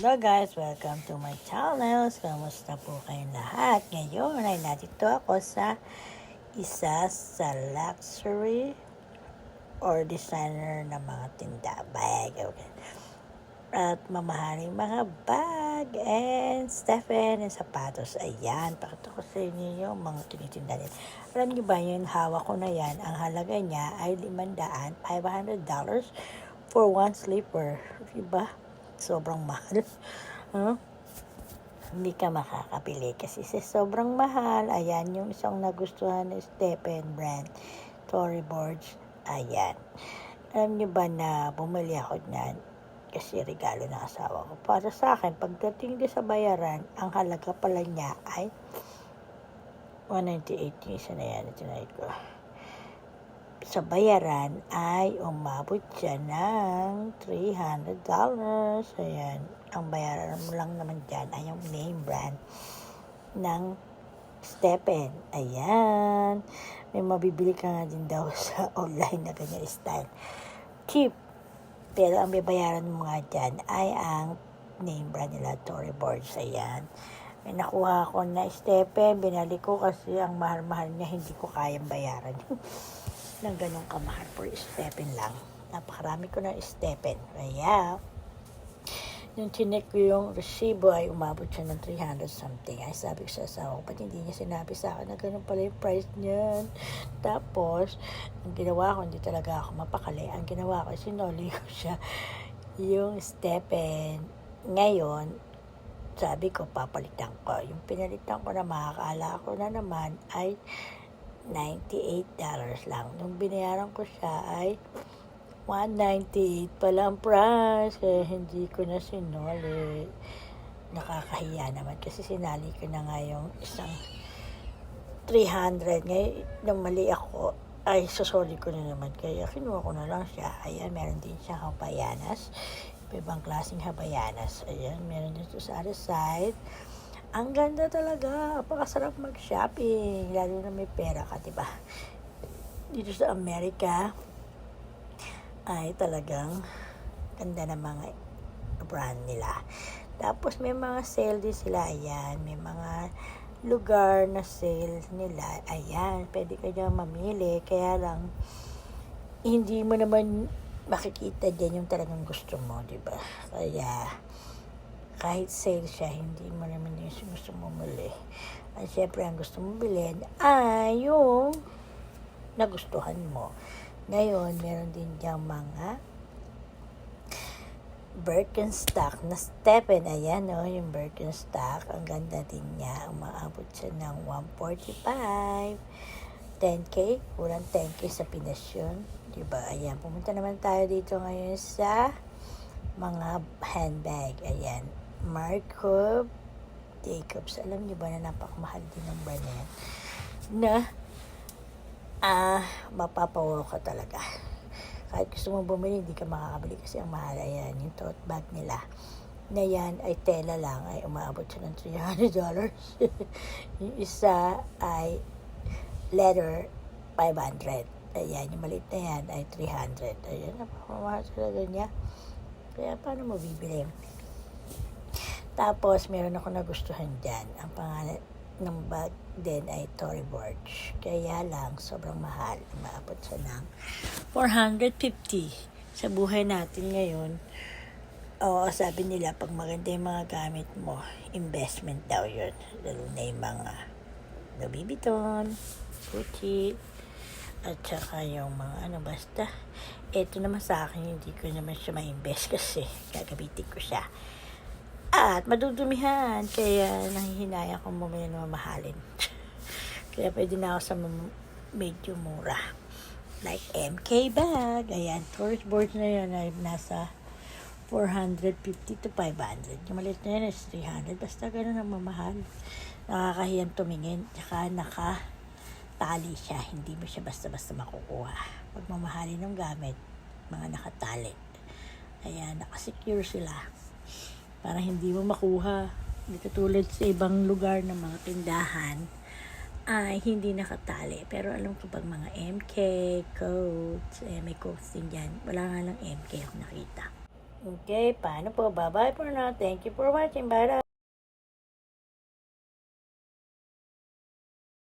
Hello guys, welcome to my channel. Kamusta po kayong lahat? Ngayon ay nandito ako sa isa sa luxury or designer na mga tinda bag. Okay. At mamahaling mga bag and Stephen and sapatos. Ayan, pakita ko sa inyo yung mga tinitinda nila. Alam niyo ba yun, hawak ko na yan. Ang halaga niya ay 500 $500 for one sleeper. Diba? Sobrang mahal. Huh? Hindi ka makakapili kasi sa sobrang mahal. Ayan, yung isang nagustuhan ni Stephen brand. Tory boards. Ayan. Alam niyo ba na bumili ako niyan kasi regalo ng asawa ko. Para sa akin, pagdating din sa bayaran, ang halaga pala niya ay 198 yung isa na yan. Tonight ko. Sa bayaran ay umabot siya ng $300. Ayan. Ang bayaran mo lang naman dyan ay yung name brand ng Stephen. Ayan. May mabibili ka nga din daw sa online na ganyan style. Cheap. Pero ang babayaran mo nga dyan ay ang name brand nila, Tory Boards. Ayan. May nakuha ako na Stephen. Binali ko kasi ang mahal-mahal niya, hindi ko kayang bayaran. ng ganong kamahal for Stephen lang. Napakarami ko ng Stephen. Kaya, yung chinek ko yung resibo ay umabot siya ng 300 something. Ay sabi ko sa asawa ko, hindi niya sinabi sa akin na ganun pala yung price niyan. Tapos, ang ginawa ko, hindi talaga ako mapakali. Ang ginawa ko, sinoli ko siya yung Stephen. Ngayon, sabi ko, papalitan ko. Yung pinalitan ko na makakala ko na naman ay $98 lang. Nung binayaran ko siya ay 198 pala ang price. Kaya hindi ko na sinuli. Nakakahiya naman kasi sinali ko na nga yung isang 300. Ngayon, nung mali ako, ay sasoli ko na naman. Kaya kinuha ko na lang siya. Ayan, meron din siya habayanas. Ibang klaseng habayanas. Ayan, meron din sa other side. Ang ganda talaga. Napakasarap mag-shopping. Lalo na may pera ka, diba? Dito sa Amerika, ay talagang ganda ng mga brand nila. Tapos may mga sale din sila. Ayan, may mga lugar na sale nila. Ayan, pwede ka dyan mamili. Kaya lang, hindi mo naman makikita dyan yung talagang gusto mo, di ba? Kaya, kahit sale siya, hindi mo naman yung gusto mo muli. At syempre, ang gusto mo bilhin ay yung nagustuhan mo. Ngayon, meron din diyang mga Birkenstock na Stephen. Ayan, no, yung Birkenstock. Ang ganda din niya. Umaabot siya ng 145. 10K. Kurang 10K sa Pinas yun. Diba? Ayan, pumunta naman tayo dito ngayon sa mga handbag. Ayan. Marco Jacobs. Alam niyo ba na napakamahal din ng brand na yan? Na, ah, mapapawaw ka talaga. Kahit gusto mo bumili, hindi ka makakabili kasi ang mahal. Ayan, yung tote bag nila na yan ay tela lang ay umaabot siya ng $300. yung isa ay leather 500. Ayan, yung maliit na yan ay 300. Ayan, napakamahal talaga niya. Kaya paano mo bibili? Tapos, meron ako nagustuhan dyan. Ang pangalan ng bag din ay Tory Burch. Kaya lang, sobrang mahal. Umaabot siya ng 450 sa buhay natin ngayon. Oo, sabi nila, pag maganda yung mga gamit mo, investment daw yun. Lalo na yung mga Louis Vuitton, at saka yung mga ano, basta. Ito naman sa akin, hindi ko naman siya ma-invest kasi gagamitin ko siya. At madudumihan, kaya nahihinaya akong bumili ng mamahalin. kaya pwede na ako sa medyo mura. Like MK bag. Ayan, tourist board na yun ay nasa 450 to 500. Yung maliit na yun is 300. Basta ganun ang mamahal. Nakakahiyang tumingin. Tsaka nakatali siya. Hindi mo siya basta-basta makukuha. Pag mamahalin ng gamit, mga nakatali. Ayan, nakasecure sila para hindi mo makuha. Hindi katulad sa ibang lugar ng mga tindahan ay hindi nakatali. Pero alam ko pag mga MK, coats, eh, may coats din dyan. Wala nga lang MK ako nakita. Okay, paano po? Bye-bye for now. Thank you for watching. Bye.